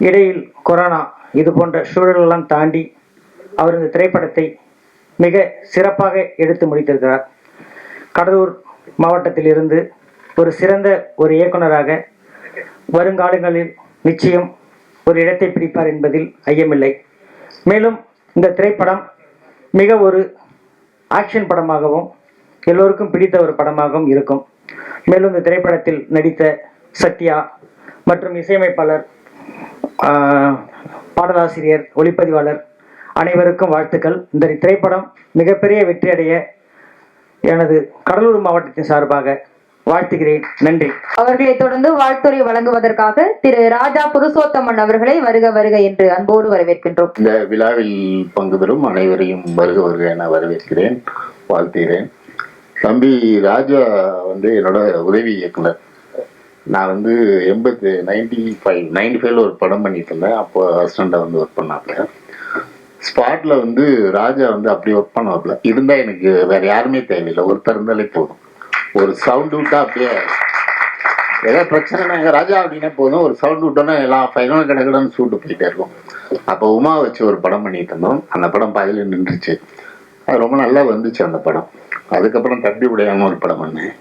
இடையில் கொரோனா இது போன்ற சூழலெல்லாம் தாண்டி அவர் இந்த திரைப்படத்தை மிக சிறப்பாக எடுத்து முடித்திருக்கிறார். கடலூர் மாவட்டத்தில் இருந்து ஒரு சிறந்த ஒரு இயக்குனராக வருங்காலங்களில் நிச்சயம் ஒரு இடத்தை பிடிப்பார் என்பதில் ஐயமில்லை. மேலும் இந்த திரைப்படம் மிக ஒரு ஆக்ஷன் படமாகவும் எல்லோருக்கும் பிடித்த ஒரு படமாகவும் இருக்கும். மேலும் இந்த திரைப்படத்தில் நடித்த சத்யா மற்றும் இசையமைப்பாளர் பாடலாசிரியர் ஒளிப்பதிவாளர் அனைவருக்கும் வாழ்த்துக்கள். இந்த திரைப்படம் மிகப்பெரிய வெற்றியடைய எனது கடலூர் மாவட்டத்தின் சார்பாக வாழ்த்துகிறேன். நன்றி. அவர்களை தொடர்ந்து வாழ்த்துறை வழங்குவதற்காக திரு ராஜா புருஷோத்தமன் அவர்களை வருக வருக என்று அன்போடு வரவேற்கின்றோம். இந்த விழாவில் பங்கு பெறும் அனைவரையும் வருக வருக என வரவேற்கிறேன் வாழ்த்துகிறேன். தம்பி ராஜா வந்து என்னோட உதவி இயக்குனர். நான் வந்து எண்பத்தி நைன்டி ஃபைவ் நைன்டி ஃபைவ்ல ஒரு படம் பண்ணிட்டு இருந்தேன். அப்போ அசிஸ்டண்டாக வந்து ஒர்க் பண்ணாப்புல ஸ்பாட்ல வந்து ராஜா வந்து அப்படி ஒர்க் பண்ணாப்புல இருந்தால் எனக்கு வேற யாருமே தேவையில்லை. ஒருத்தர் இருந்தாலே போதும். ஒரு சவுண்ட் விட்டா அப்படியே ஏதாவது பிரச்சனைனா ராஜா அப்படின்னா போதும். ஒரு சவுண்ட் விட்டோன்னா எல்லாம் ஃபைனல் கிடக்கடன்னு சூட்டு போயிட்டே இருக்கும். அப்போ உமா வச்சு ஒரு படம் பண்ணிட்டு இருந்தோம். அந்த படம் பாதியில் நின்றுச்சு. அது ரொம்ப நல்லா வந்துச்சு அந்த படம். அதுக்கப்புறம் தப்பி விடையாம ஒரு படம் பண்ணேன்.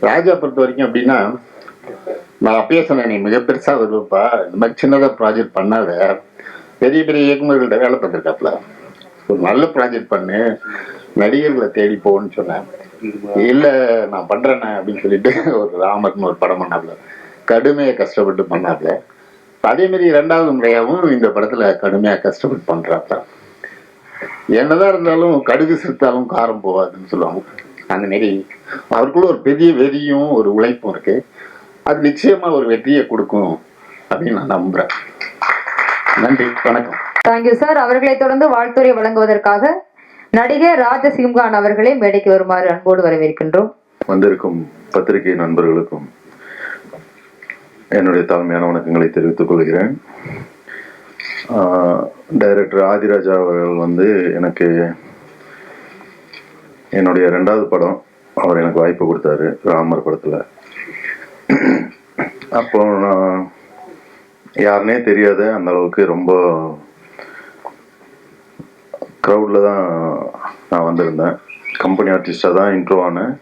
ராஜா பொறுத்த வரைக்கும் அப்படின்னா நான் அப்பயே சொன்னேன் நீ மிக பெருசா வருவப்பா இந்த மாதிரி சின்னதாக ப்ராஜெக்ட் பண்ணாத. பெரிய பெரிய இயக்குநர்கள்ட்ட வேலை பார்த்துருக்காப்ல. ஒரு நல்ல ப்ராஜெக்ட் பண்ணு. நடிகர்களை தேடி போன்னு சொன்னேன். இல்ல நான் பண்றேனே அப்படின்னு சொல்லிட்டு ஒரு ராமர்னு ஒரு படம் பண்ணாப்ல. கடுமையா கஷ்டப்பட்டு பண்ணாப்ல. அதேமாரி ரெண்டாவது இரண்டாவது இந்த படத்துல கடுமையா கஷ்டப்பட்டு பண்றாப்ல. என்னதான் இருந்தாலும் கடுகு சிரித்தாலும் காரம் போகாதுன்னு சொல்லுவாங்க. அந்த மாதிரி அவருக்குள்ள ஒரு பெரிய வெறியும் ஒரு உழைப்பும் இருக்கு. அது நிச்சயமா ஒரு வெற்றியை கொடுக்கும் அப்படின்னு நான் நம்புறேன். நன்றி வணக்கம். தேங்க்யூ சார் அவர்களை தொடர்ந்து வாழ்த்துறை வழங்குவதற்காக நடிகர் ராஜசிம்கான் அவர்களை மேடைக்கு வருமாறு அன்போடு வரவேற்கின்றோம். வந்திருக்கும் பத்திரிகை நண்பர்களுக்கும் என்னுடைய தாழ்மையான வணக்கங்களை தெரிவித்துக் கொள்கிறேன். டைரக்டர் ஆதிராஜா அவர்கள் வந்து எனக்கு என்னுடைய ரெண்டாவது படம் அவர் எனக்கு வாய்ப்பு கொடுத்தாரு ராமர் படத்தில். அப்போ நான் யாருனே தெரியாது அந்த அளவுக்கு ரொம்ப க்ரௌடில் தான் நான் வந்திருந்தேன். கம்பெனி ஆர்டிஸ்டாக தான் இன்ட்ரோ ஆனேன்.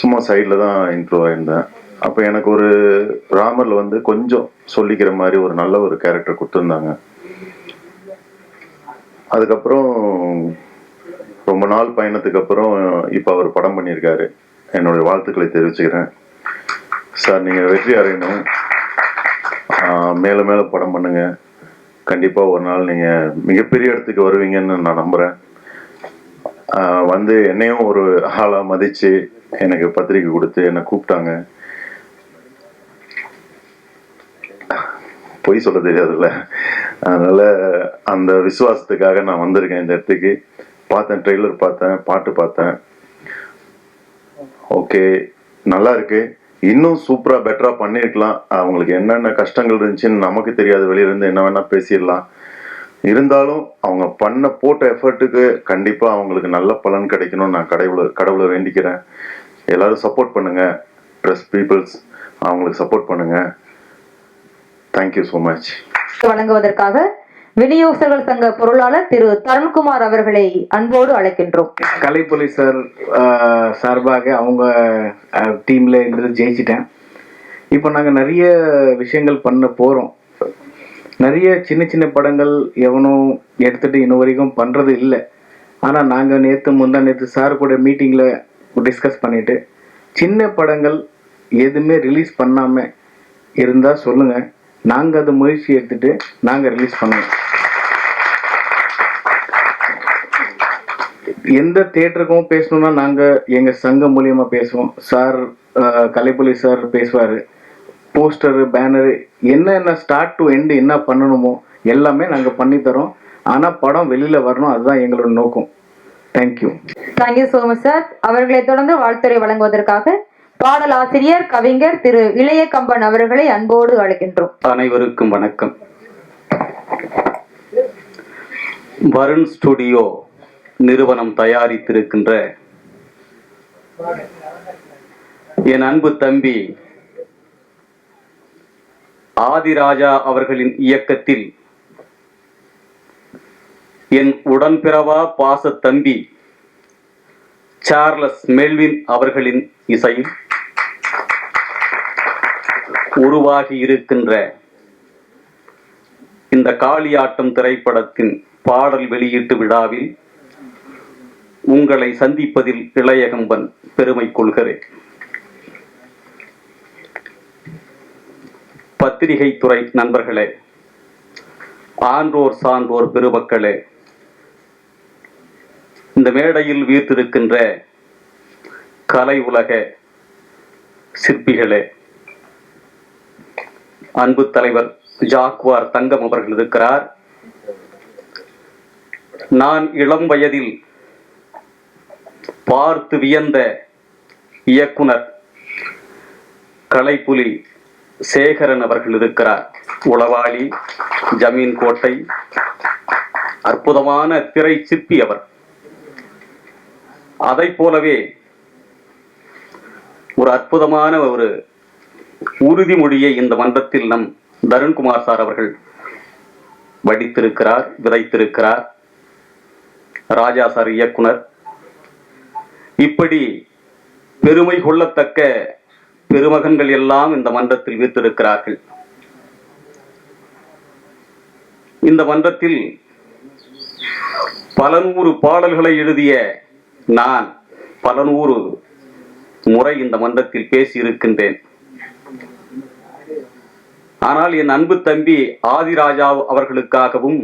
சும்மா சைடில் தான் இன்ட்ரோ ஆயிருந்தேன். அப்போ எனக்கு ஒரு ராமரில் வந்து கொஞ்சம் சொல்லிக்கிற மாதிரி ஒரு நல்ல ஒரு கேரக்டர் கொடுத்துருந்தாங்க. அதுக்கப்புறம் ரொம்ப நாள் பயணத்துக்கு அப்புறம் இப்போ அவர் படம் பண்ணியிருக்காரு. என்னுடைய வாழ்த்துக்களை தெரிவிச்சுக்கிறேன். சார் நீங்கள் வெற்றி அடையணும். மேலே மேலே படம் பண்ணுங்க. கண்டிப்பாக ஒரு நாள் நீங்கள் மிகப்பெரிய இடத்துக்கு வருவீங்கன்னு நான் நம்புகிறேன் வந்து என்னையும் ஒரு ஆளாக மதித்து எனக்கு பத்திரிக்கை கொடுத்து என்னை கூப்பிட்டாங்க. பொய் சொல்ல தெரியாதுல்ல. அதனால் அந்த விசுவாசத்துக்காக நான் வந்திருக்கேன் இந்த இடத்துக்கு. பார்த்தேன் ட்ரெய்லர் பார்த்தேன் பாட்டு பார்த்தேன். ஓகே நல்லா இருக்கு. இன்னும் சூப்பரா பெட்டரா பண்ணிருக்கலாம் அவங்களுக்கு என்னென்ன கஷ்டங்கள் இருந்துச்சுன்னு நமக்கு தெரியாது. வெளியிலேருந்து என்ன வேணா பேசிடலாம். இருந்தாலும் அவங்க பண்ண போட்ட எஃபர்ட்டுக்கு கண்டிப்பா அவங்களுக்கு நல்ல பலன் கிடைக்கணும்னு நான் கடவுளை கடவுளை வேண்டிக்கிறேன். எல்லாரும் சப்போர்ட் பண்ணுங்க. ப்ரெஸ் பீப்புள்ஸ் அவங்களுக்கு சப்போர்ட் பண்ணுங்க. தேங்க்யூ ஸோ மச் வழங்குவதற்காக விநியோகஸ்தர்கள் சங்க பொருளாளர் திரு தருண்குமார் அவர்களை அன்போடு அழைக்கின்றோம். கலைப்புலி சார் சார்பாக அவங்க டீம்ல இருந்து ஜெயிச்சிட்டேன். இப்போ நாங்கள் நிறைய விஷயங்கள் பண்ண போகிறோம் நிறைய சின்ன சின்ன படங்கள் எவனும் எடுத்துட்டு இன்ன வரைக்கும் பண்ணுறது இல்லை. ஆனால் நாங்கள் நேற்று முந்தா நேற்று சார் கூட மீட்டிங்கில் டிஸ்கஸ் பண்ணிட்டு சின்ன படங்கள் எதுவுமே ரிலீஸ் பண்ணாமல் இருந்தால் சொல்லுங்கள் நாங்கள் அது முயற்சி எடுத்துட்டு நாங்கள் ரிலீஸ் பண்ணுவோம் எந்த தேட்டருக்கும் பேசணும்னா நாங்க எங்க சங்கம் மூலியமா பேசுவோம். சார் அஹ், கலைப்புலி சார் பேசுவாரு. போஸ்டர் பேனர் என்னென்ன ஸ்டார்ட் டு எண்டு என்ன பண்ணணுமோ எல்லாமே நாங்க பண்ணி தரோம். ஆனா படம் வெளியில வரணும் அதுதான் எங்களோட நோக்கம். Thank you thank you so much sir அவர்களை தொடர்ந்து வாழ்த்துறை வழங்குவதற்காக பாடல் ஆசிரியர் கவிஞர் திரு இளைய கம்பன் அவர்களை அன்போடு அழைக்கின்றோம். அனைவருக்கும் வணக்கம். வருண் ஸ்டுடியோ நிறுவனம் தயாரித்திருக்கின்ற என் அன்பு தம்பி ஆதிராஜா அவர்களின் இயக்கத்தில் என் உடன்பிறவா பாச தம்பி சார்லஸ் மெல்வின் அவர்களின் இசையும் உருவாகி இருக்கின்ற இந்த காளியாட்டம் திரைப்படத்தின் பாடல் வெளியீட்டு விழாவில் உங்களை சந்திப்பதில் இளையகம்பன் பெருமை கொள்கிறேன். பத்திரிகை துறை நண்பர்களே ஆன்றோர் சான்றோர் பெருமக்களே இந்த மேடையில் வீர்த்திருக்கின்ற கலை உலக சிற்பிகளே அன்பு தலைவர் ஜாக்வார் தங்கம் அவர்கள் இருக்கிறார். நான் இளம் வயதில் பார்த்து வியந்த இயக்குனர் கலைப்புலி சேகரன் அவர்கள் இருக்கிறார். உளவாளி ஜமீன் கோட்டை அற்புதமான திரை சிற்பி அவர். அதை போலவே ஒரு அற்புதமான ஒரு உறுதிமொழியை இந்த மன்றத்தில் நம் தருண்குமார் சார் அவர்கள் வடித்திருக்கிறார் விதைத்திருக்கிறார். ராஜா சார் இயக்குனர். இப்படி பெருமை கொள்ளத்தக்க பெருமகன்கள் எல்லாம் இந்த மன்றத்தில் வீர்த்திருக்கிறார்கள் இந்த மன்றத்தில் பல நூறு பாடல்களை எழுதிய நான் பல நூறு முறை இந்த மன்றத்தில் பேசி இருக்கின்றேன் ஆனால் என் அன்பு தம்பி ஆதிராஜா அவர்களுக்காகவும்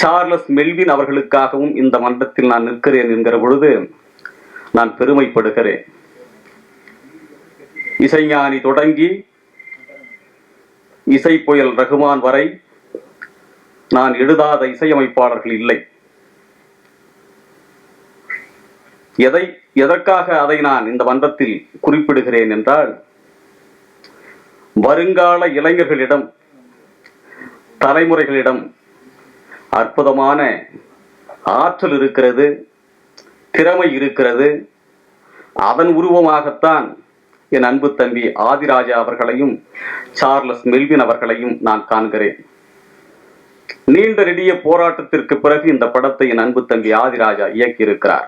சார்லஸ் மெல்வின் அவர்களுக்காகவும் இந்த மன்றத்தில் நான் நிற்கிறேன் என்கிற பொழுது நான் பெருமைப்படுகிறேன். இசைஞானி தொடங்கி இசை புயல் ரகுமான் வரை நான் எழுதாத இசையமைப்பாளர்கள் இல்லை. எதை எதற்காக அதை நான் இந்த மன்றத்தில் குறிப்பிடுகிறேன் என்றால் வருங்கால இளைஞர்களிடம் தலைமுறைகளிடம் அற்புதமான ஆற்றல் இருக்கிறது திறமை இருக்கிறது. அதன் உருவமாகத்தான் என் அன்பு தம்பி ஆதிராஜா அவர்களையும் சார்லஸ் மெல்வின் அவர்களையும் நான் காண்கிறேன். நீண்ட நெடிய போராட்டத்திற்கு பிறகு இந்த படத்தை என் அன்பு தம்பி ஆதிராஜா இயக்கியிருக்கிறார்.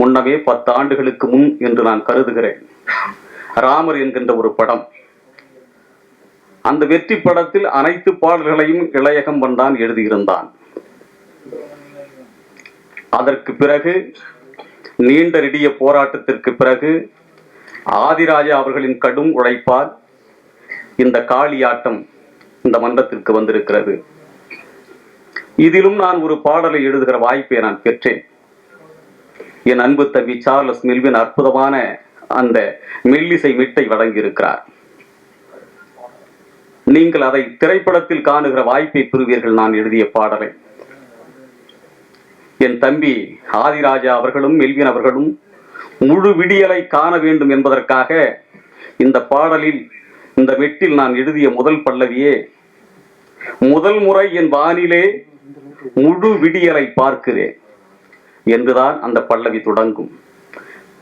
முன்னமே பத்து ஆண்டுகளுக்கு முன் என்று நான் கருதுகிறேன். ராமர் என்கின்ற ஒரு படம். அந்த வெற்றி படத்தில் அனைத்து பாடல்களையும் இளையகம் தான் எழுதியிருந்தான். அதற்கு பிறகு நீண்ட நெடிய போராட்டத்திற்கு பிறகு ஆதிராஜா அவர்களின் கடும் உழைப்பால் இந்த காளியாட்டம் இந்த மன்றத்திற்கு வந்திருக்கிறது. இதிலும் நான் ஒரு பாடலை எழுதுகிற வாய்ப்பை நான் பெற்றேன். என் அன்பு தம்பி சார்லஸ் மில்வின் அற்புதமான அந்த மெல்லிசை மிட்டை வழங்கியிருக்கிறார். நீங்கள் அதை திரைப்படத்தில் காணுகிற வாய்ப்பை பெறுவீர்கள் நான் எழுதிய பாடலை. என் தம்பி ஆதிராஜா அவர்களும் மெல்வின் அவர்களும் முழு விடியலை காண வேண்டும் என்பதற்காக இந்த பாடலில் இந்த மெட்டில் நான் எழுதிய முதல் பல்லவியே முதல் முறை என் வானிலே முழு விடியலை பார்க்கிறேன். என்றுதான் அந்த பல்லவி தொடங்கும்.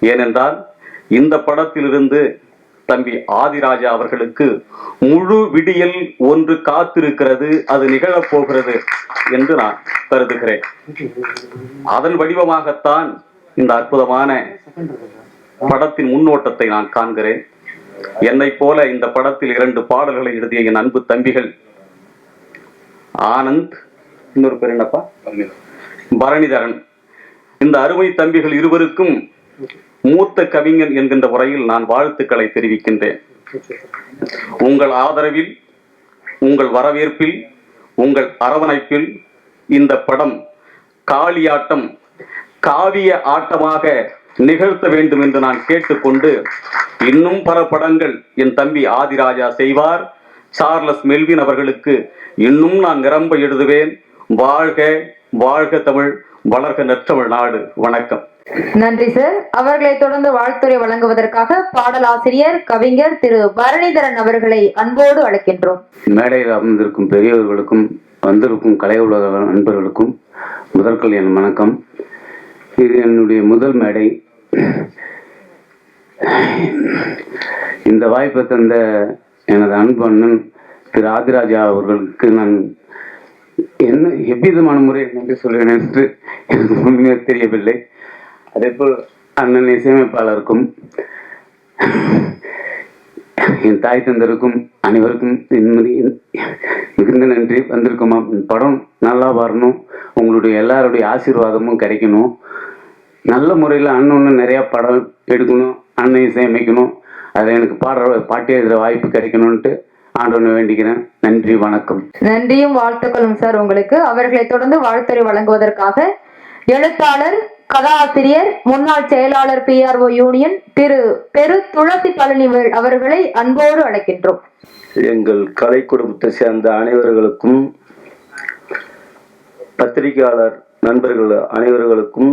ஏனென்றால் இந்த படத்திலிருந்து தம்பி ஆதிராஜா அவர்களுக்கு முழு விடியல் ஒன்று காத்திருக்கிறது அது நிகழப்போகிறது என்று நான் கருதுகிறேன். அதன் வடிவமாகத்தான் இந்த அற்புதமான படத்தின் முன்னோட்டத்தை நான் காண்கிறேன். என்னை போல இந்த படத்தில் இரண்டு பாடல்களை எழுதிய என் அன்பு தம்பிகள் ஆனந்த் இன்னொரு பேர் என்னப்பா? பரணிதரன். இந்த அருமை தம்பிகள் இருவருக்கும் மூத்த கவிஞன் என்கின்ற உரையில் நான் வாழ்த்துக்களை தெரிவிக்கின்றேன். உங்கள் ஆதரவில் உங்கள் வரவேற்பில் உங்கள் அரவணைப்பில் இந்த படம் காளியாட்டம் காவிய ஆட்டமாக நிகழ்த்த வேண்டும் என்று நான் கேட்டுக்கொண்டு இன்னும் பல படங்கள் என் தம்பி ஆதிராஜா செய்வார். சார்லஸ் மெல்வின் அவர்களுக்கு இன்னும் நான் நிரம்ப எழுதுவேன். வாழ்க வாழ்க தமிழ் வளர்க நற்றமிழ் நாடு. வணக்கம். நன்றி சார். அவர்களை தொடர்ந்து வாழ்த்துறை வழங்குவதற்காக பாடலாசிரியர் கவிஞர் திரு பரணிதரன் அவர்களை அன்போடு அழைக்கின்றோம். மேடையில் அமர்ந்திருக்கும் பெரியவர்களுக்கும் வந்திருக்கும் கலை உலக நண்பர்களுக்கும் முதற்கல் என் வணக்கம். இது என்னுடைய முதல் மேடை. இந்த வாய்ப்பை தந்த எனது அன்பு அண்ணன் திரு ஆதிராஜா அவர்களுக்கு நான் என்ன எவ்விதமான முறையில் நன்றி சொல்கிறேன் என்று எனக்கு உண்மையாக தெரியவில்லை. அதே போல் அண்ணன் இசையமைப்பாளருக்கும் என் தாய் தந்தருக்கும் அனைவருக்கும் மிகுந்த நன்றி வந்திருக்குமா? படம் நல்லா வரணும். உங்களுடைய எல்லாருடைய ஆசீர்வாதமும் கிடைக்கணும். நல்ல முறையில் அண்ணன் நிறையா படம் எடுக்கணும் அண்ணன் இசையமைக்கணும். அதில் எனக்கு பாடுற பாட்டு எழுதுகிற வாய்ப்பு கிடைக்கணும்ன்ட்டு ஆண்டவனை வேண்டிக்கிறேன். நன்றி வணக்கம். நன்றியும் வாழ்த்துக்களும் சார் உங்களுக்கு. அவர்களை தொடர்ந்து வாழ்த்துறை வழங்குவதற்காக எழுத்தாளர் கதாசிரியர் முன்னாள் செயலாளர் பிஆர்ஓ யூனியன் திரு பெரு துளசி பழனிவேல் அவர்களை அன்போடு அழைக்கின்றோம். எங்கள் கலை குடும்பத்தை சேர்ந்த அனைவர்களுக்கும் பத்திரிகையாளர் நண்பர்கள் அனைவர்களுக்கும்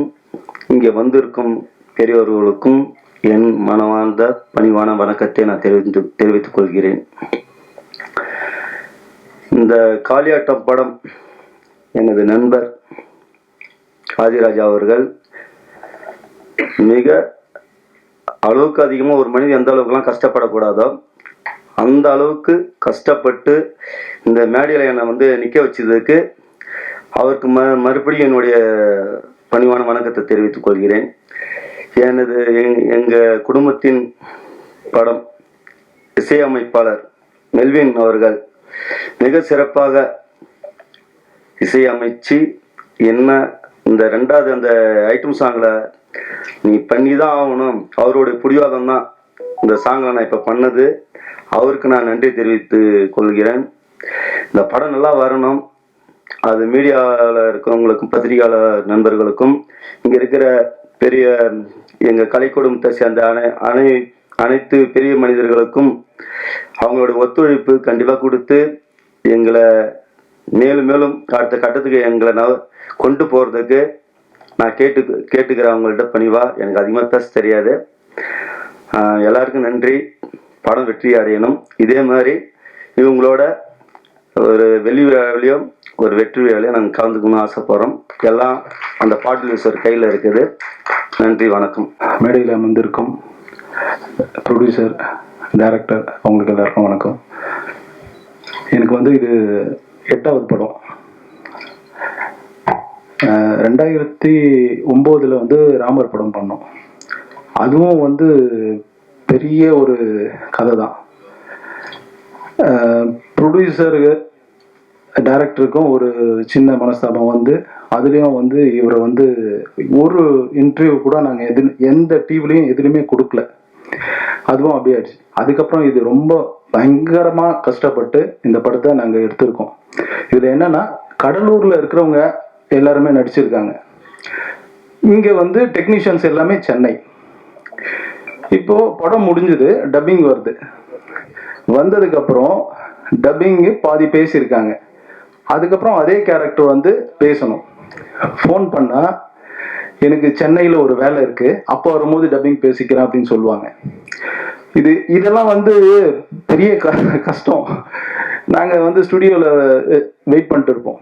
இங்கே வந்திருக்கும் பெரியவர்களுக்கும் என் மனமார்ந்த பணிவான வணக்கத்தை நான் தெரிவித்து தெரிவித்துக் கொள்கிறேன். இந்த காளியாட்டம் படம் எனது நண்பர் ஆதிராஜா அவர்கள் மிக அளவுக்கு அதிகமாக ஒரு மனிதன் எந்த அளவுக்குலாம் கஷ்டப்படக்கூடாதோ அந்த அளவுக்கு கஷ்டப்பட்டு இந்த மேடையில் என்னை வந்து நிற்க வச்சதுக்கு அவருக்கு ம மறுபடியும் என்னுடைய பணிவான வணக்கத்தை தெரிவித்துக் கொள்கிறேன். எனது எங்- எங்கள் குடும்பத்தின் படம் இசையமைப்பாளர் மெல்வின் அவர்கள் மிக சிறப்பாக இசையமைச்சு என்ன இந்த ரெண்டாவது அந்த ஐட்டம் சாங்கில் நீ பண்ணி தான் ஆகணும். அவருடைய பிடிவாதம் தான் இந்த சாங்கில் நான் இப்போ பண்ணது. அவருக்கு நான் நன்றி தெரிவித்து கொள்கிறேன். இந்த படம் நல்லா வரணும். அது மீடியாவில் இருக்கிறவங்களுக்கும் பத்திரிகையாளர் நண்பர்களுக்கும் இங்கே இருக்கிற பெரிய எங்கள் கலை குடும்பத்தை சேர்ந்த அனை அனை அனைத்து பெரிய மனிதர்களுக்கும் அவங்களோட ஒத்துழைப்பு கண்டிப்பாக கொடுத்து எங்களை மேலும் மேலும் அடுத்த கட்டத்துக்கு எங்களை ந கொண்டு போகிறதுக்கு நான் கேட்டு கேட்டுக்கிறேன் அவங்கள்ட்ட பணிவா எனக்கு அதிகமாக பேச தெரியாது. எல்லாருக்கும் நன்றி. படம் வெற்றி அடையணும். இதே மாதிரி இவங்களோட ஒரு வெளி விழாவிலையும் ஒரு வெற்றி விழாவிலையும் நாங்கள் கலந்துக்கணும்னு ஆசைப்படுறோம். எல்லாம் அந்த பாட்டு ஒரு கையில் இருக்குது. நன்றி வணக்கம். மேடையில் அமர்ந்திருக்கும் ப்ரொடியூசர் டைரக்டர் அவங்களுக்கு எல்லாருக்கும் வணக்கம். எனக்கு வந்து இது எட்டாவது படம். ரெண்டாயிரத்தி ஒம்போதில் வந்து ராமர் படம் பண்ணோம். அதுவும் வந்து பெரிய ஒரு கதை தான் ப்ரொடியூசருக்கு டைரக்டருக்கும் ஒரு சின்ன மனஸ்தாபம் வந்து அதுலேயும் வந்து இவரை வந்து ஒரு இன்டர்வியூ கூட நாங்கள் எது எந்த டிவிலையும் எதுலேயுமே கொடுக்கல. அதுவும் அப்படியே ஆயிடுச்சு. அதுக்கப்புறம் இது ரொம்ப பயங்கரமாக கஷ்டப்பட்டு இந்த படத்தை நாங்கள் எடுத்திருக்கோம். இதில் என்னன்னா கடலூரில் இருக்கிறவங்க எல்லாருமே நடிச்சிருக்காங்க. இங்கே வந்து டெக்னீஷியன்ஸ் எல்லாமே சென்னை. இப்போது படம் முடிஞ்சது டப்பிங் வருது. வந்ததுக்கப்புறம் டப்பிங்கு பாதி பேசியிருக்காங்க. அதுக்கப்புறம் அதே கேரக்டர் வந்து பேசணும். ஃபோன் பண்ணால் எனக்கு சென்னையில் ஒரு வேலை இருக்குது அப்போ வரும்போது டப்பிங் பேசிக்கிறேன் அப்படின்னு சொல்லுவாங்க. இது இதெல்லாம் வந்து பெரிய க- கஷ்டம். நாங்கள் வந்து ஸ்டுடியோவில் வெயிட் பண்ணிட்டு இருப்போம்.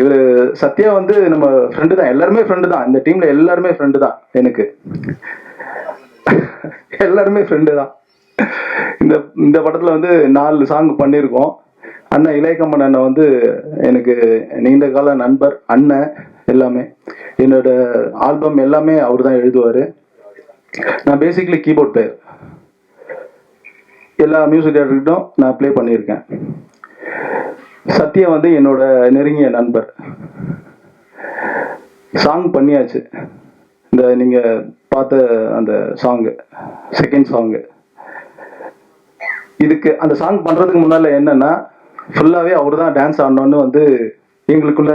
இவர் சத்யா வந்து நம்ம ஃப்ரெண்டு தான். எல்லாருமே ஃப்ரெண்டு தான். இந்த டீம்ல எல்லாருமே ஃப்ரெண்டு தான் எனக்கு. எல்லாருமே ஃப்ரெண்டு தான். இந்த இந்த படத்துல வந்து நாலு சாங் பண்ணியிருக்கோம் அண்ணன் இளையக்கம்மன் அண்ணன் வந்து எனக்கு நீண்ட கால நண்பர் அண்ணன் எல்லாமே. என்னோட ஆல்பம் எல்லாமே அவர் தான் எழுதுவார். நான் பேசிக்கலி கீபோர்ட் பிளேயர் எல்லா மியூசிக் டேரக்டர்கிட்டும் நான் ப்ளே பண்ணியிருக்கேன். சத்யா வந்து என்னோட நெருங்கிய நண்பர். சாங் பண்ணியாச்சு. இந்த நீங்க பார்த்த அந்த சாங்கு செகண்ட் சாங்கு இதுக்கு அந்த சாங் பண்றதுக்கு முன்னால என்னன்னா ஃபுல்லாவே அவர் தான் டான்ஸ் ஆடணும்னு வந்து எங்களுக்குள்ள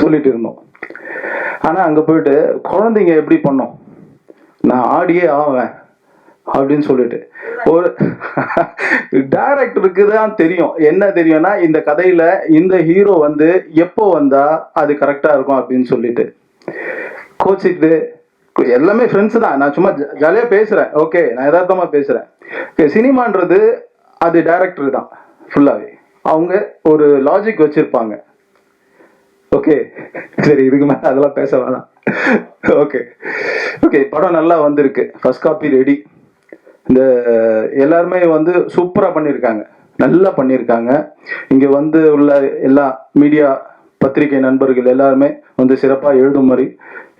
சொல்லிட்டு இருந்தோம். ஆனா அங்க போயிட்டு குழந்தைங்க எப்படி பண்ணோம்? நான் ஆடியே ஆவேன். அப்படின்னு சொல்லிட்டு. ஒரு டைரக்டருக்கு தான் தெரியும். என்ன தெரியும்னா இந்த கதையில இந்த ஹீரோ வந்து எப்போ வந்தா அது கரெக்டா இருக்கும் அப்படின்னு சொல்லிட்டு. கோச்சிட்டு எல்லாமே ஃப்ரெண்ட்ஸ் தான். நான் சும்மா ஜாலியாக பேசுறேன். ஓகே நான் யதார்த்தமாக பேசுறேன். ஓகே சினிமான்றது அது டைரக்டர் தான் ஃபுல்லாகவே அவங்க ஒரு லாஜிக் வச்சிருப்பாங்க. ஓகே சரி இதுக்கு மேலே அதெல்லாம் பேச வேணாம். ஓகே ஓகே படம் நல்லா வந்திருக்கு. ஃபர்ஸ்ட் காப்பி ரெடி இந்த எல்லாருமே வந்து சூப்பராக பண்ணியிருக்காங்க நல்லா பண்ணியிருக்காங்க இங்கே வந்து உள்ள எல்லா மீடியா பத்திரிகை நண்பர்கள் எல்லாருமே வந்து சிறப்பாக எழுதும்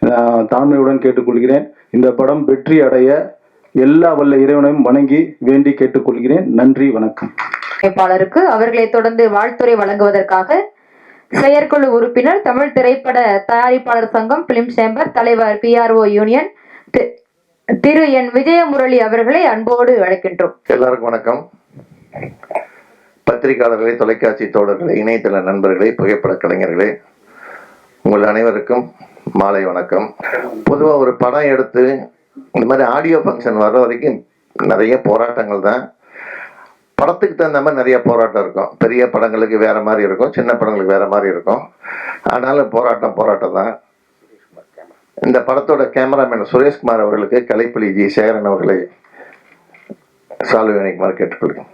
நான் தாழ்மையுடன் கேட்டுக்கொள்கிறேன். இந்த படம் வெற்றி அடைய எல்லா வல்ல இறைவனையும் வணங்கி வேண்டி கேட்டுக்கொள்கிறேன். நன்றி வணக்கம். அமைப்பாளருக்கு அவர்களை தொடர்ந்து வாழ்த்துறை வழங்குவதற்காக செயற்குழு உறுப்பினர் தமிழ் திரைப்பட தயாரிப்பாளர் சங்கம் பிலிம் சேம்பர் தலைவர் பிஆர்ஓ யூனியன் திரு என் விஜயமுரளி அவர்களை அன்போடு அழைக்கின்றோம். எல்லாருக்கும் வணக்கம். பத்திரிகையாளர்களே தொலைக்காட்சி தோழர்களே இணையதள நண்பர்களே புகைப்பட கலைஞர்களே உங்கள் அனைவருக்கும் மாலை வணக்கம். பொதுவாக ஒரு படம் எடுத்து இந்த மாதிரி ஆடியோ ஃபங்க்ஷன் வர்ற வரைக்கும் நிறைய போராட்டங்கள் தான். படத்துக்கு தகுந்த மாதிரி நிறைய போராட்டம் இருக்கும். பெரிய படங்களுக்கு வேற மாதிரி இருக்கும் சின்ன படங்களுக்கு வேற மாதிரி இருக்கும். ஆனாலும் போராட்டம் போராட்டம் தான். இந்த படத்தோட கேமராமேன் சுரேஷ்குமார் அவர்களுக்கு கலைப்புலி ஜி. சேகரன் அவர்களை சால்வை அணிக்குமாறு கேட்டுக்கொள்கிறேன்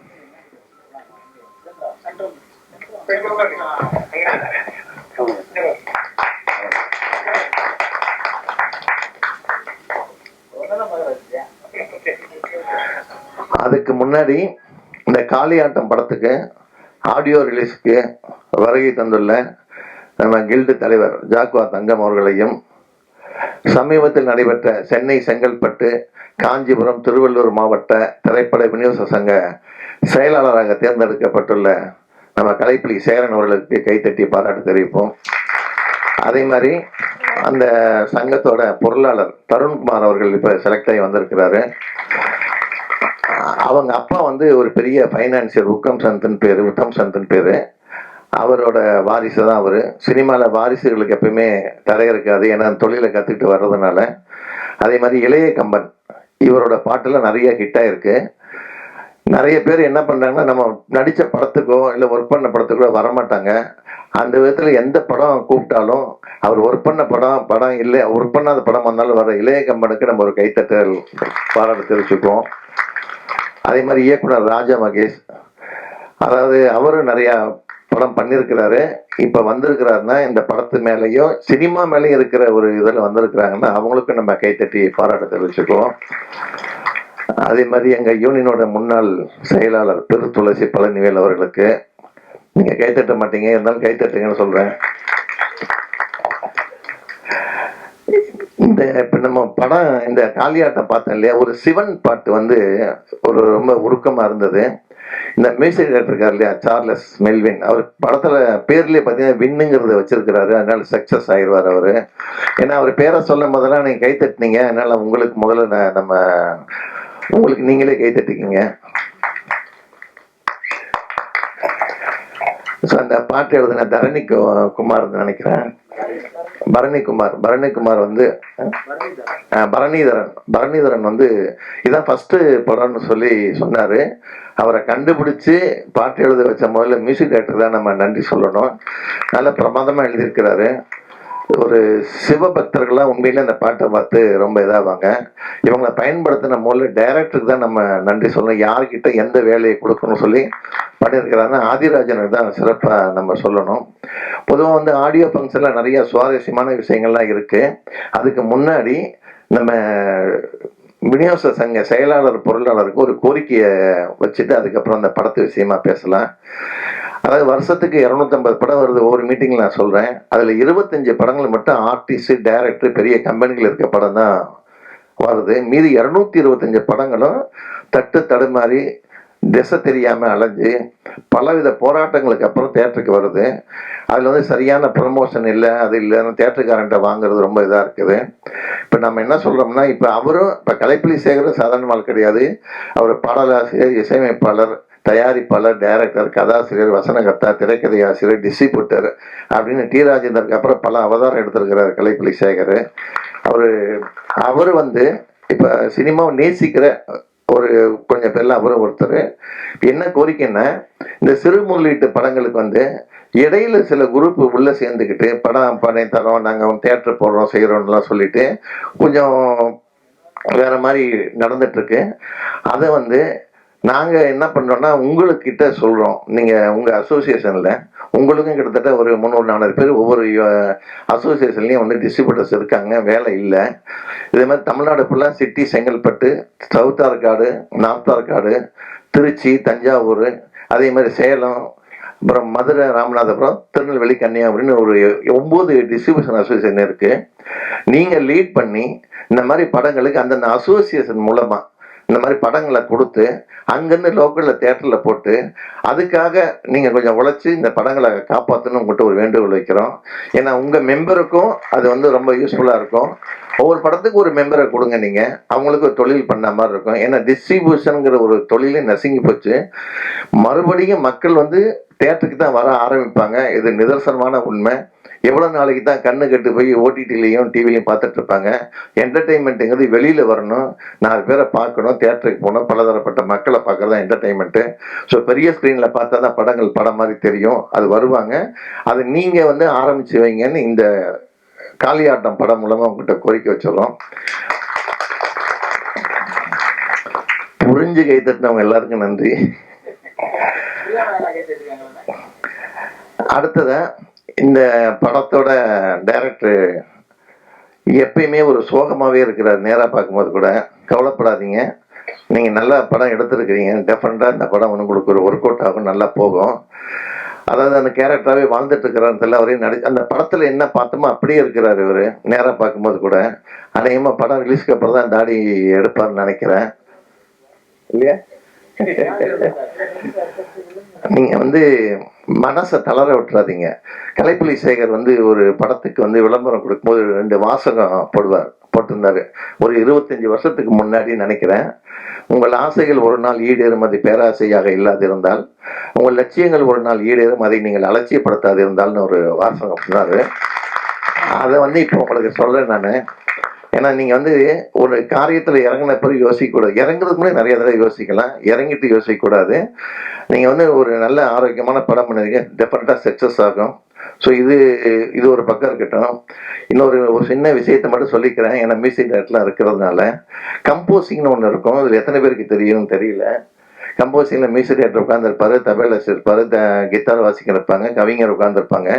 அதுக்கு முன்னாடி இந்த காளியாட்டம் படத்துக்கு ஆடியோ ரிலீஸ்க்கு வருகை தந்துள்ள நம்ம கில்டு தலைவர் ஜாக்குவா தங்கம் அவர்களையும் சமீபத்தில் நடைபெற்ற சென்னை செங்கல்பட்டு காஞ்சிபுரம் திருவள்ளூர் மாவட்ட திரைப்பட விநியோக சங்க செயலாளராக தேர்ந்தெடுக்கப்பட்டுள்ள நம்ம கலைப்பிலி சேரன் அவர்களுக்கு கைத்தட்டி பாராட்டு தெரிவிப்போம். அதே மாதிரி அந்த சங்கத்தோட பொருளாளர் தருண்குமார் அவர்கள் இப்போ செலக்ட் ஆகி வந்திருக்கிறாரு. அவங்க அப்பா வந்து ஒரு பெரிய ஃபைனான்சியர் உக்கம் சந்தன் பேர் உத்தம் சந்தன் பேர். அவரோட வாரிசு தான் அவர். சினிமாவில் வாரிசுகளுக்கு எப்பயுமே தடை இருக்காது. ஏன்னா தொழிலை கற்றுக்கிட்டு வர்றதுனால. அதே மாதிரி இளைய கம்பன் இவரோட பாட்டெல்லாம் நிறைய ஹிட்டாக இருக்குது நிறைய பேர் என்ன பண்ணுறாங்கன்னா நம்ம நடித்த படத்துக்கோ இல்லை ஒர்க் பண்ண படத்துக்கோ வரமாட்டாங்க. அந்த விதத்தில் எந்த படம் கூப்பிட்டாலும் அவர் ஒர்க் பண்ண படம் படம் இல்லை ஒர்க் பண்ணாத படம் வந்தாலும் வர இளைய கம்பனுக்கு நம்ம ஒரு கைத்தட்டல் பாராட்டு தெரிவிச்சுக்குவோம். அதே மாதிரி இயக்குனர் ராஜா மகேஷ். அதாவது அவரும் நிறையா படம் பண்ணியிருக்கிறாரு இப்போ வந்திருக்கிறாருன்னா இந்த படத்து மேலேயும் சினிமா மேலேயும் இருக்கிற ஒரு இதில் வந்திருக்கிறாங்கன்னா அவங்களுக்கும் நம்ம கைத்தட்டி பாராட்ட தெரிவிச்சுக்குவோம். அதே மாதிரி எங்கள் யூனியனோட முன்னாள் செயலாளர் பெரு துளசி பழனிவேல் அவர்களுக்கு நீங்கள் கைத்தட்ட மாட்டீங்க இருந்தாலும் கைத்தட்டுங்கன்னு சொல்கிறேன் இந்த இப்போ நம்ம படம் இந்த காளியாட்டம் பார்த்தோம் இல்லையா? ஒரு சிவன் பாட்டு வந்து ஒரு ரொம்ப உருக்கமாக இருந்தது. இந்த மியூசிக் டைரக்டர் இருக்கார் இல்லையா? சார்லஸ் மெல்வின் அவர் படத்தில் பேர்லேயே பார்த்தீங்கன்னா வின்னுங்கிறத வச்சிருக்கிறாரு. அதனால சக்ஸஸ் ஆயிடுவார் அவர். ஏன்னா அவர் பேரை சொல்லும் போதெல்லாம் நீங்கள் கை தட்டினீங்க. அதனால உங்களுக்கு முதல்ல நான் நம்ம உங்களுக்கு நீங்களே கை தட்டிக்கிங்க. ஸோ அந்த பாட்டு எழுதின தரணி கு- குமார் நினைக்கிறேன். பரணிக்குமார் பரணிக்குமார் வந்து பரணிதரன். பரணிதரன் வந்து இதான் ஃபஸ்ட்டு படம்னு சொல்லி சொன்னாரு. அவரை கண்டுபிடிச்சி பாட்டு எழுத வச்ச முதல்ல மியூசிக் டைரக்டர் தான் நம்ம நன்றி சொல்லணும். நல்ல பிரமாதமாக எழுதியிருக்கிறாரு. ஒரு சிவபக்தர்கள்லாம் உண்மையிலே அந்த பாட்டை பார்த்து ரொம்ப இதாவாங்க. இவங்களை பயன்படுத்தின முதல்ல டைரக்டருக்கு தான் நம்ம நன்றி சொல்லணும். யார்கிட்ட எந்த வேலையை கொடுக்கணும்னு சொல்லி பண்ணியிருக்கிறாருன்னா ஆதிராஜனுக்கு தான் சிறப்பாக நம்ம சொல்லணும். பொதுவாக வந்து ஆடியோ ஃபங்க்ஷனில் நிறைய சுவாரஸ்யமான விஷயங்கள்லாம் இருக்குது அதுக்கு முன்னாடி நம்ம விநியோக சங்க செயலாளர் பொருளாளருக்கு ஒரு கோரிக்கையை வச்சுட்டு அதுக்கப்புறம் அந்த படத்து விஷயமா பேசலாம். அதாவது வருஷத்துக்கு இரநூத்தம்பது படம் வருது ஒவ்வொரு மீட்டிங்கில் நான் சொல்கிறேன் அதில் இருபத்தஞ்சு படங்கள் மட்டும் ஆர்டிஸ்ட் டைரக்டர் பெரிய கம்பெனிகள் இருக்க படம் தான் வருது. மீதி இரநூத்தி இருபத்தஞ்சு படங்களும் தட்டு தடுமாறி திசை தெரியாமல் அலைஞ்சு பலவித போராட்டங்களுக்கு அப்புறம் தேட்டருக்கு வருது. அதில் வந்து சரியான ப்ரமோஷன் இல்லை அது இல்லைன்னு தேட்டருக்காரன்ட்ட வாங்குறது ரொம்ப இதாக இருக்குது. இப்போ நம்ம என்ன சொல்கிறோம்னா இப்போ அவரும் இப்போ கலைப்பிலி சேகரும் சாதாரண ஆள் கிடையாது. அவர் பாடலாசிரியர் இசையமைப்பாளர் தயாரிப்பாளர் டைரக்டர் கதாசிரியர் வசனகர்த்தா திரைக்கதை ஆசிரியர் டிஸ்ட்ரிபியூட்டர் அப்படின்னு டி ராஜேந்தருக்கு அப்புறம் பல அவதாரம் எடுத்திருக்கிறார் கலைப்பிலி சேகர். அவர் அவர் வந்து இப்போ சினிமாவை நேசிக்கிற ஒரு கொஞ்சம் பேர்ல அவரும் ஒருத்தர். என்ன கோரிக்கைன்னா இந்த சிறு முதலீட்டு படங்களுக்கு வந்து இடையில சில குரூப் உள்ள சேர்ந்துக்கிட்டு படம் பண்ணி தரோம் நாங்கள் தேட்டர் போடுறோம் செய்கிறோம்லாம் சொல்லிட்டு கொஞ்சம் வேற மாதிரி நடந்துட்டு இருக்கு அதை வந்து நாங்கள் என்ன பண்றோம்னா உங்களுக்கிட்ட சொல்கிறோம் நீங்கள் உங்கள் அசோசியேஷனில் உங்களுக்கும் கிட்டத்தட்ட ஒரு முந்நூறு நானூறு பேர் ஒவ்வொரு அசோசியேஷன்லேயும் வந்து டிஸ்ட்ரிபியூட்டர்ஸ் இருக்காங்க. வேலை இல்லை. இதே மாதிரி தமிழ்நாடு ஃபுல்லாக city Chengalpattu south Arcot north Arcot Trichy Thanjavur அதே மாதிரி சேலம் அப்புறம் மதுரை ராமநாதபுரம் திருநெல்வேலி கன்னியாகுமரின்னு ஒரு ஒம்பது டிஸ்ட்ரிபியூஷன் அசோசியேஷன் இருக்குது நீங்கள் லீட் பண்ணி இந்த மாதிரி படங்களுக்கு அந்தந்த அசோசியேஷன் மூலமாக இந்த மாதிரி படங்களை கொடுத்து அங்கேருந்து லோக்கலில் தேட்டரில் போட்டு அதுக்காக நீங்கள் கொஞ்சம் உழைச்சி இந்த படங்களை காப்பாற்றணும் உங்கள்கிட்ட ஒரு வேண்டுகோள் வைக்கிறோம். ஏன்னா உங்கள் மெம்பருக்கும் அது வந்து ரொம்ப யூஸ்ஃபுல்லாக இருக்கும். ஒவ்வொரு படத்துக்கு ஒரு மெம்பரை கொடுங்க நீங்கள் அவங்களுக்கு ஒரு தொழில் பண்ண மாதிரி இருக்கும். ஏன்னா டிஸ்ட்ரிபியூஷனுங்கிற ஒரு தொழிலே நசுங்கி போச்சு. மறுபடியும் மக்கள் வந்து தேட்டருக்கு தான் வர ஆரம்பிப்பாங்க. இது நிதர்சனமான உண்மை. எவ்வளோ நாளைக்கு தான் கண்ணு கட்டு போய் ஓடிடிலையும் டிவிலையும் பார்த்துட்டு இருப்பாங்க என்டர்டெயின்மெண்ட்டுங்கிறது வெளியில் வரணும். நாலு பேரை பார்க்கணும் தேட்டருக்கு போகணும் பலதரப்பட்ட மக்களை பார்க்குறது தான் என்டர்டெயின்மெண்ட்டு ஸோ பெரிய ஸ்க்ரீனில் பார்த்தா தான் படங்கள் படம் மாதிரி தெரியும். அது வருவாங்க. அது நீங்கள் வந்து ஆரம்பிச்சு வைங்கன்னு இந்த காளியாட்டம் படம் மூலமாக உங்கள்கிட்ட கோரிக்கை வச்சிடறோம். புரிஞ்சு கை தட்டினவங்க எல்லாருக்கும் நன்றி. அடுத்ததை இந்த படத்தோட டைரக்டர் எப்பயுமே ஒரு சோகமாகவே இருக்கிறார் நேராக பார்க்கும்போது கூட. கவலைப்படாதீங்க. நீங்கள் நல்ல படம் எடுத்துருக்கிறீங்க. டெஃபரெண்டாக இந்த படம் உங்களுக்கு ஒரு ஒர்க் அவுட் ஆகும் நல்லா போகும். அதாவது அந்த கேரக்டராகவே வாழ்ந்துட்டு இருக்கிறான்னு தெரியல. அவரையும் நடி அந்த படத்தில் என்ன பார்த்தோமோ அப்படியே இருக்கிறார் இவர் நேராக பார்க்கும்போது கூட. அநேகமாக படம் ரிலீஸ்க்கு அப்புறம் தான் தாடி எடுப்பார்னு நினைக்கிறேன். இல்லையா? நீங்கள் வந்து மனசை தளர விட்டுறாதீங்க. கலைப்புலி சேகர் வந்து ஒரு படத்துக்கு வந்து விளம்பரம் கொடுக்கும்போது ரெண்டு வாசகம் போடுவார் போட்டிருந்தாரு. ஒரு இருபத்தஞ்சி வருஷத்துக்கு முன்னாடி நினைக்கிறேன். உங்கள் ஆசைகள் ஒரு நாள் ஈடேறும் அது பேராசையாக இல்லாதிருந்தால். உங்கள் லட்சியங்கள் ஒரு நாள் ஈடேறும் அதை நீங்கள் அலட்சியப்படுத்தாது இருந்தால்னு ஒரு வாசகம் சொன்னார் அதை வந்து இப்போ உங்களுக்கு சொல்கிறேன் நான். ஏன்னா நீங்கள் வந்து ஒரு காரியத்தில் இறங்கின பிறகு யோசிக்கக்கூடாது. இறங்குறதுக்கு முன்னாடி நிறைய தடவை யோசிக்கலாம். இறங்கிட்டு யோசிக்க கூடாது வந்து ஒரு நல்ல ஆரோக்கியமான படம் பண்ணுறீங்க. டெஃபினட்டாக சக்ஸஸ் ஆகும். ஸோ இது இது ஒரு பக்கம் இருக்கட்டும். இன்னொரு ஒரு சின்ன விஷயத்தை மட்டும் சொல்லிக்கிறேன். ஏன்னா மியூசிக் டேரக்டர்லாம் இருக்கிறதுனால. கம்போசிங்னு ஒன்று இருக்கும். அதில் எத்தனை பேருக்கு தெரியும்னு தெரியல. கம்போசிங்கில் மியூசிக் டேரக்டர் உட்காந்துருப்பாரு தபேலஸ் இருப்பார் த கித்தார் வாசிக்க இருப்பாங்க கவிஞர் உட்காந்துருப்பாங்க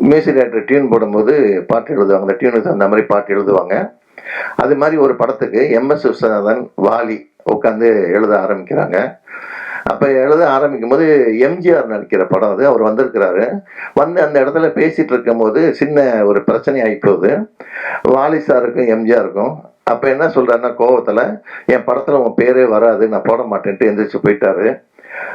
மியூசிக் டேரக்டர் டியூன் போடும்போது பாட்டு எழுதுவாங்க. அந்த டியூனுக்கு அந்த மாதிரி பாட்டு எழுதுவாங்க. அது மாதிரி ஒரு படத்துக்கு எம்எஸ் விஸ்வநாதன் வாலி உட்காந்து எழுத ஆரம்பிக்கிறாங்க. அப்போ எழுத ஆரம்பிக்கும் போது எம்ஜிஆர் நடிக்கிற படம் அது. அவர் வந்திருக்கிறாரு. வந்து அந்த இடத்துல பேசிட்டு இருக்கும்போது சின்ன ஒரு பிரச்சனை ஆகி போகுது வாலி சாருக்கும் எம்ஜிஆருக்கும். அப்போ என்ன சொல்கிறாருன்னா கோவத்தில் என் படத்தில் உன் பேரே வராது. நான் போட மாட்டேன்ட்டு எந்திரிச்சு போயிட்டாரு.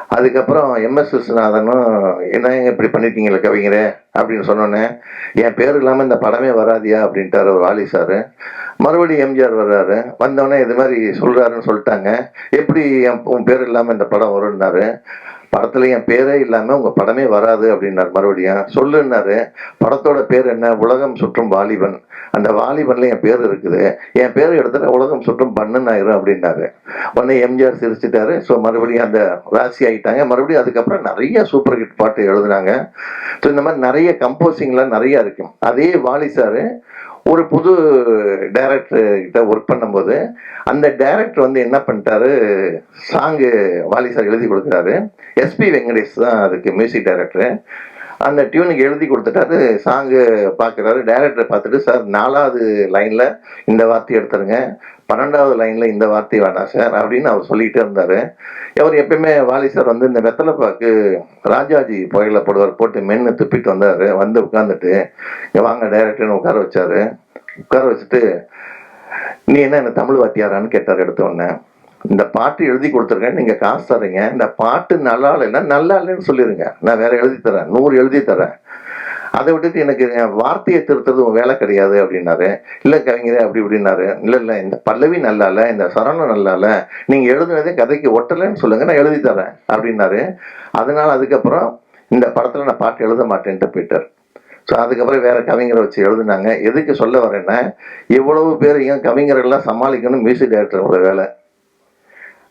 அதுக்கப்புறம் எம்எஸ் விஸ்வநாதனும் என்ன இப்படி பண்ணிட்டீங்களே கவிஞரே? அப்படின்னு சொன்னோன்னே என் பேர் இல்லாமல் இந்த படமே வராதியா? அப்படின்ட்டாரு ஒரு ஆலி சார். மறுபடியும் எம்ஜிஆர் வர்றாரு. வந்தோடனே இது மாதிரி சொல்கிறாருன்னு சொல்லிட்டாங்க. எப்படி என் உன் பேர் இல்லாமல் இந்த படம் வரும்னாரு? படத்துல என் பேரே இல்லாமல் உங்கள் படமே வராது அப்படின்னார் மறுபடியும். சொல்லுன்னாரு படத்தோட பேர் என்ன? உலகம் சுற்றும் வாலிபன். அந்த வாலிபனில் என் பேர் இருக்குது. என் பேர் எடுத்துட்டு உலகம் சுற்றும் பண்ணன் ஆயிரும் அப்படின்னாரு. உடனே எம்ஜிஆர் சிரிச்சிட்டாரு. ஸோ மறுபடியும் அந்த ராசி ஆயிட்டாங்க. மறுபடியும் அதுக்கப்புறம் நிறைய சூப்பர் ஹிட் பாட்டு எழுதுனாங்க. ஸோ இந்த மாதிரி நிறைய கம்போசிங்லாம் நிறைய இருக்கும் அதே வாலி சாரு ஒரு புது டைரக்டர் கிட்ட ஒர்க் பண்ணும்போது அந்த டைரக்டர் வந்து என்ன பண்ணிட்டாரு? சாங்கு வாலி சார் எழுதி கொடுக்குறாரு. எஸ்பி வெங்கடேஷ் தான் அதுக்கு மியூசிக் டைரக்டர் அந்த டியூனுக்கு எழுதி கொடுத்துட்டாரு சாங்கு பார்க்குறாரு. டைரக்டர் பார்த்துட்டு சார் நாலாவது லைனில் இந்த வார்த்தை எடுத்துருங்க. பன்னெண்டாவது லைனில் இந்த வார்த்தை வேண்டாம் சார் அப்படின்னு அவர் சொல்லிகிட்டே இருந்தார். அவர் எப்பயுமே வாலி சார் வந்து இந்த வெத்தலைப்பாக்கு ராஜாஜி புகையில் போடுவார் போட்டு மென்னு துப்பிட்டு வந்தார். வந்து உட்காந்துட்டு இங்கே வாங்க டைரக்டர்னு உட்கார வச்சார். உட்கார வச்சுட்டு நீ என்ன என்ன தமிழ் வாத்தியாரான்னு கேட்டார் எடுத்த உடனே இந்த பாட்டு எழுதி கொடுத்துருக்கேன் நீங்க காசு தரீங்க இந்த பாட்டு நல்லா இல்லைன்னா நல்லா இல்லைன்னு சொல்லிடுங்க நான் வேற எழுதி தரேன் நூறு எழுதி தரேன். அதை விட்டுட்டு எனக்கு என் வார்த்தையை திருத்துறது உன் வேலை கிடையாது அப்படின்னாரு. இல்லை கவிஞரே அப்படி இப்படின்னாரு. இல்லை இல்லை இந்த பல்லவி நல்லா இல்லை இந்த சரணம் நல்லா இல்லை நீங்கள் எழுதுனதே கதைக்கு ஒட்டலைன்னு சொல்லுங்க நான் எழுதி தரேன் அப்படின்னாரு. அதனால அதுக்கப்புறம் இந்த படத்துல நான் பாட்டு எழுத மாட்டேன்ட்டு போயிட்டார். ஸோ அதுக்கப்புறம் வேற கவிஞரை வச்சு எழுதுனாங்க. எதுக்கு சொல்ல வரேன்னா இவ்வளவு பேரையும் கவிஞர்கள்லாம் சமாளிக்கணும் மியூசிக் டைரக்டரோட வேலை.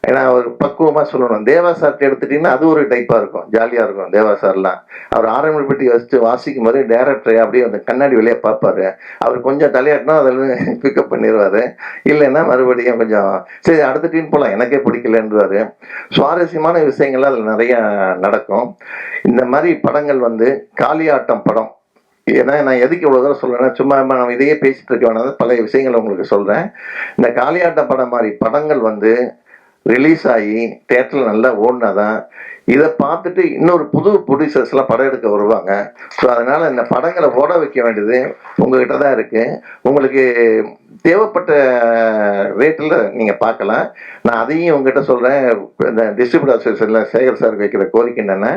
ஏன்னா அவர் பக்குவமாக சொல்லணும். தேவா சார்ட்ட எடுத்துட்டீங்கன்னா அது ஒரு டைப்பாக இருக்கும். ஜாலியாக இருக்கும் தேவா சார்லாம். அவர் ஆரம்பி பெட்டி வச்சுட்டு வாசிக்கும் போது டேரக்டர் அப்படியே அந்த கண்ணாடி வெளியே பார்ப்பாரு. அவர் கொஞ்சம் தலையாட்டினா அதில் பிக்கப் பண்ணிடுவார் இல்லைன்னா மறுபடியும் கொஞ்சம் சரி அடுத்த டீம் போகலாம் எனக்கே பிடிக்கலன்றாரு சுவாரஸ்யமான விஷயங்கள்லாம் அதில் நிறையா நடக்கும். இந்த மாதிரி படங்கள் வந்து காளியாட்டம் படம். ஏன்னா நான் எதுக்கு இவ்வளோ தூரம் சொல்கிறேன்னா சும்மா நம்ம இதையே பேசிகிட்டு இருக்க வேணாம். பல விஷயங்களை உங்களுக்கு சொல்கிறேன் இந்த காளியாட்டம் படம் மாதிரி படங்கள் வந்து ரிலீஸ் ஆகி தேட்டரில் நல்லா ஓடினாதான் இதை பார்த்துட்டு இன்னொரு புது ப்ரொடியூசர்ஸ்லாம் படம் எடுக்க வருவாங்க. ஸோ அதனால் இந்த படங்களை ஓட வைக்க வேண்டியது உங்ககிட்ட தான் இருக்குது உங்களுக்கு தேவைப்பட்ட ரேட்டில் நீங்கள் பார்க்கலாம். நான் அதையும் உங்ககிட்ட சொல்கிறேன் இந்த டிஸ்ட்ரிபியூட் அசோசியேஷனில் சேகர் சார் வைக்கிற கோரிக்கை என்னென்னா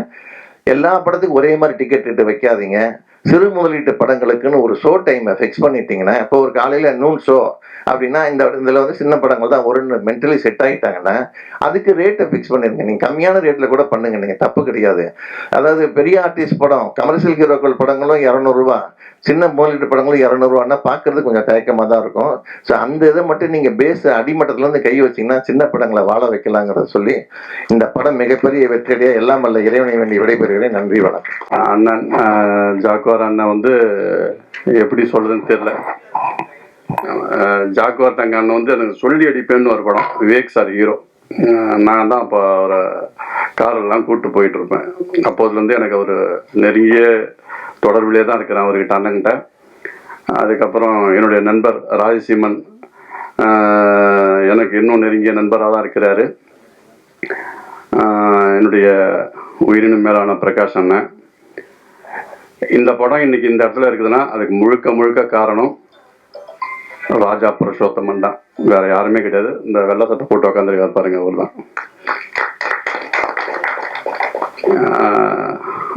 எல்லா படத்துக்கும் ஒரே மாதிரி டிக்கெட் ரேட்டு வைக்காதீங்க. சிறு முதலீட்டு படங்களுக்குன்னு ஒரு ஷோ டைமை ஃபிக்ஸ் பண்ணிட்டீங்கன்னா இப்போ ஒரு காலையில் நூன் ஷோ அப்படின்னா இந்த இதில் வந்து சின்ன படங்கள் தான் ஒரு மென்டலி செட் ஆகிட்டாங்கன்னா அதுக்கு ரேட்டை ஃபிக்ஸ் பண்ணிருங்க. நீங்கள் கம்மியான ரேட்டில் கூட பண்ணுங்க. நீங்கள் தப்பு கிடையாது. அதாவது பெரிய ஆர்டிஸ்ட் படம் கமர்ஷியல் ஹீரோக்கள் படங்களும் இரநூறுவா சின்ன முதலீட்டு படங்களும் இரநூறுவான்னா பார்க்கறது கொஞ்சம் தயக்கமாக தான் இருக்கும். ஸோ அந்த இதை மட்டும் நீங்கள் பேஸ் அடிமட்டத்துலேருந்து கை வச்சீங்கன்னா சின்ன படங்களை வாழ வைக்கலாங்கிறத சொல்லி இந்த படம் மிகப்பெரிய வெற்றியடைய எல்லாம் அல்ல இறைவனை வேண்டி விடைபெறுகிறேன். நன்றி வணக்கம். அண்ணன் ஜாக்கோ ஜாக்குவார் அண்ணன் வந்து எப்படி சொல்றதுன்னு தெரியல. ஆஹ், ஜாக்குவார் தங்க அண்ணன் வந்து எனக்கு சொல்லி அடிப்பேன்னு ஒரு படம். விவேக் சார் ஹீரோ நான் தான் அப்போ அவரை காரெல்லாம் கூப்பிட்டு போயிட்டு இருப்பேன். அப்போதுலேருந்து எனக்கு அவர் நெருங்கிய தொடர்பிலே தான் இருக்கிறேன் அவர்கிட்ட அண்ணன்கிட்ட. அதுக்கப்புறம் என்னுடைய நண்பர் ராஜசீமன் எனக்கு இன்னும் நெருங்கிய நண்பராக தான் இருக்கிறாரு. என்னுடைய உயிரினும் மேலான பிரகாஷ் அண்ணன். இந்த படம் இன்னைக்கு இந்த இடத்துல இருக்குதுன்னா அதுக்கு முழுக்க முழுக்க காரணம் ராஜா புருஷோத்தமன் தான். வேற யாருமே கிடையாது. இந்த வெள்ளை சட்டை போட்டு உட்காந்துருக்காரு பாருங்க அவர் தான்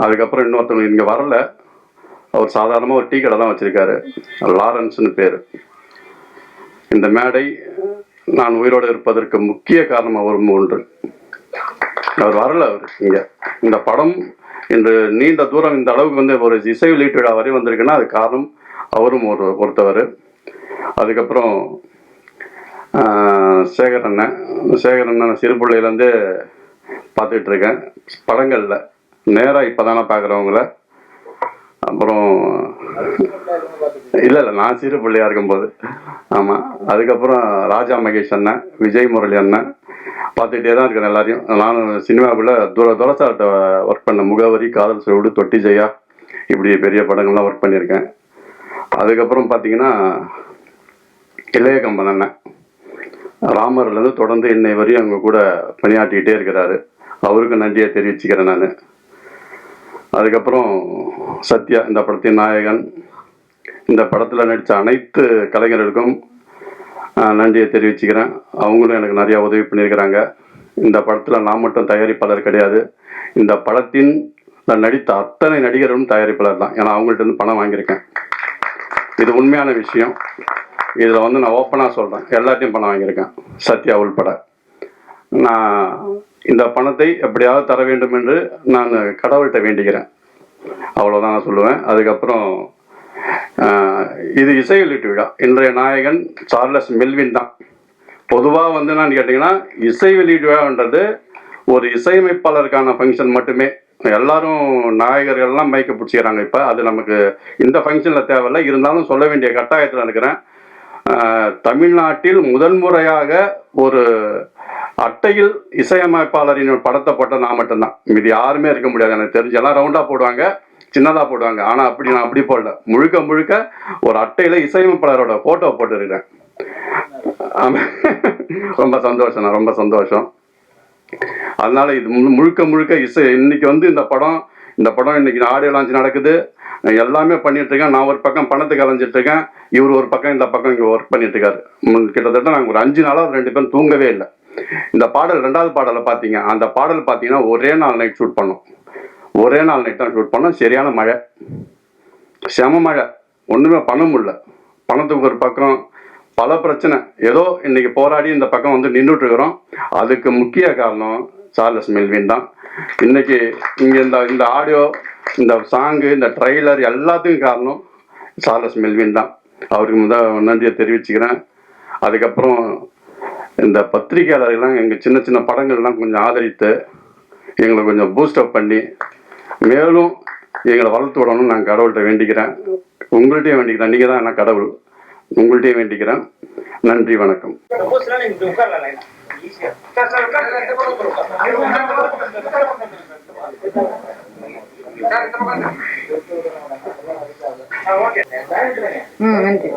அதுக்கப்புறம் இன்னொருத்தவங்க இங்க வரல. அவர் சாதாரணமாக ஒரு டீ கடை தான் வச்சிருக்காரு. லாரன்ஸ்னு பேர். இந்த மேடை நான் உயிரோடு இருப்பதற்கு முக்கிய காரணம் அவரும் ஒன்று. அவர் வரல அவர் இங்க. இந்த படம் இன்று நீண்ட தூரம் இந்த அளவுக்கு வந்து ஒரு இசை வெளியீட்டு வரை வந்திருக்குன்னா அது காரணம் அவரும் ஒரு ஒருத்தவர் அதுக்கப்புறம் சேகர் அண்ணன் சேகர் அண்ணன் சிறு பிள்ளையிலேருந்து பார்த்துக்கிட்டு இருக்கேன் படங்களில் நேராக இப்போ தானே பார்க்குறவங்கள. அப்புறம் இல்லை இல்லை நான் சிறு பிள்ளையாக இருக்கும்போது. ஆமாம் அதுக்கப்புறம் ராஜா மகேஷ் அண்ணன் விஜய் முரளி அண்ணன் பார்த்துக்கிட்டே தான் இருக்கிறேன் எல்லாரையும். நானும் சினிமாவில் தூர துரசாட்ட ஒர்க் பண்ண முகவரி காதல் சுவடு தொட்டி ஜெயா இப்படி பெரிய படங்கள்லாம் ஒர்க் பண்ணியிருக்கேன். அதுக்கப்புறம் பார்த்தீங்கன்னா இளைய கம்பன் அண்ணன். ராமர்லேருந்து தொடர்ந்து இன்னை வரையும் அவங்க கூட பணியாற்றிக்கிட்டே இருக்கிறாரு. அவருக்கும் நன்றியை தெரிவிச்சுக்கிறேன் நான். அதுக்கப்புறம் சத்யா இந்த படத்தின் நாயகன். இந்த படத்தில் நடித்த அனைத்து கலைஞர்களுக்கும் நன்றியை தெரிவிச்சுக்கிறேன். அவங்களும் எனக்கு நிறைய உதவி பண்ணியிருக்கிறாங்க. இந்த படத்தில் நான் மட்டும் தயாரிப்பாளர் கிடையாது. இந்த படத்தின் நான் நடித்த அத்தனை நடிகர்களும் தயாரிப்பாளர் தான். ஏன்னா அவங்கள்ட்ட இருந்து பணம் வாங்கியிருக்கேன். இது உண்மையான விஷயம். இதில் வந்து நான் ஓப்பனாக சொல்கிறேன் எல்லாத்தையும் பணம் வாங்கியிருக்கேன். சத்யா உள்பட. நான் இந்த பணத்தை எப்படியாவது தர வேண்டும் என்று நான் கடவுள்கிட்ட வேண்டிக்கிறேன். அவ்வளோதான் நான் சொல்லுவேன். அதுக்கப்புறம் இது இசை வெளியீட்டு விழா. இன்றைய நாயகன் சார்லஸ் மெல்வின் தான். பொதுவாக வந்து என்னன்னு கேட்டிங்கன்னா இசை வெளியீட்டு விழான்றது ஒரு இசையமைப்பாளருக்கான ஃபங்க்ஷன் மட்டுமே. எல்லாரும் நாயகர்கள்லாம் மயக்க பிடிச்சிக்கிறாங்க இப்போ. அது நமக்கு இந்த ஃபங்க்ஷனில் தேவையில்லை. இருந்தாலும் சொல்ல வேண்டிய கட்டாயத்தில் இருக்கிறேன் தமிழ்நாட்டில் முதன்முறையாக ஒரு அட்டையில் இசையமைப்பாளரின் படத்தை போட்ட நான் மட்டும்தான். இது யாருமே இருக்க முடியாது. எனக்கு தெரிஞ்சு எல்லாம் ரவுண்டாக போடுவாங்க. சின்னதாக போடுவாங்க. ஆனால் அப்படி நான் அப்படி போடல. முழுக்க முழுக்க ஒரு அட்டையில் இசையமைப்பாளரோட ஃபோட்டோ போட்டுருக்கேன் ரொம்ப சந்தோஷம் நான் ரொம்ப சந்தோஷம். அதனால இது முழுக்க முழுக்க இசை இன்னைக்கு வந்து இந்த படம் இந்த படம் இன்னைக்கு ஆடியோ லான்ச் நடக்குது. எல்லாமே பண்ணிட்டு இருக்கேன் நான் ஒரு பக்கம் பணத்துக்கு அலைஞ்சிட்டு இருக்கேன் இவர் ஒரு பக்கம் இந்த பக்கம் இங்கே ஒர்க் பண்ணிட்டு இருக்காரு கிட்டத்தட்ட நாங்கள் ஒரு அஞ்சு நாளாக ரெண்டு பேரும் தூங்கவே இல்லை. இந்த பாடல் ரெண்டாவது பாடலை பார்த்தீங்க. அந்த பாடல் பார்த்தீங்கன்னா ஒரே நாள் நைட் ஷூட் பண்ணோம். ஒரே நாள் நைட் தான் ஷூட் பண்ணோம். சரியான மழை. செம மழை. ஒன்றுமே பண்ண முடியல. பணத்துக்கு ஒரு பக்கம் பல பிரச்சனை. ஏதோ இன்னைக்கு போராடி இந்த பக்கம் வந்து நின்றுட்டு இருக்கிறோம். அதுக்கு முக்கிய காரணம் சார்லஸ் மெல்வின் தான். இன்னைக்கு இங்கே இந்த இந்த ஆடியோ இந்த சாங்கு இந்த ட்ரெய்லர் எல்லாத்துக்கும் காரணம் சார்லஸ் மெல்வின் தான். அவருக்கு முத நன்றியை தெரிவிச்சுக்கிறேன். அதுக்கப்புறம் இந்த பத்திரிகையாளர்கள்லாம் எங்கள் சின்ன சின்ன படங்கள்லாம் கொஞ்சம் ஆதரித்து எங்களை கொஞ்சம் பூஸ்டப் பண்ணி மேலும் எங்களை வளர்த்து விடணும்னு நான் கடவுள்கிட்ட வேண்டிக்கிறேன். உங்கள்கிட்டயே வேண்டிக்கிறேன். நீங்கள் தான் நான் கடவுள்? உங்கள்கிட்டயே வேண்டிக்கிறேன். நன்றி வணக்கம். நன்றி.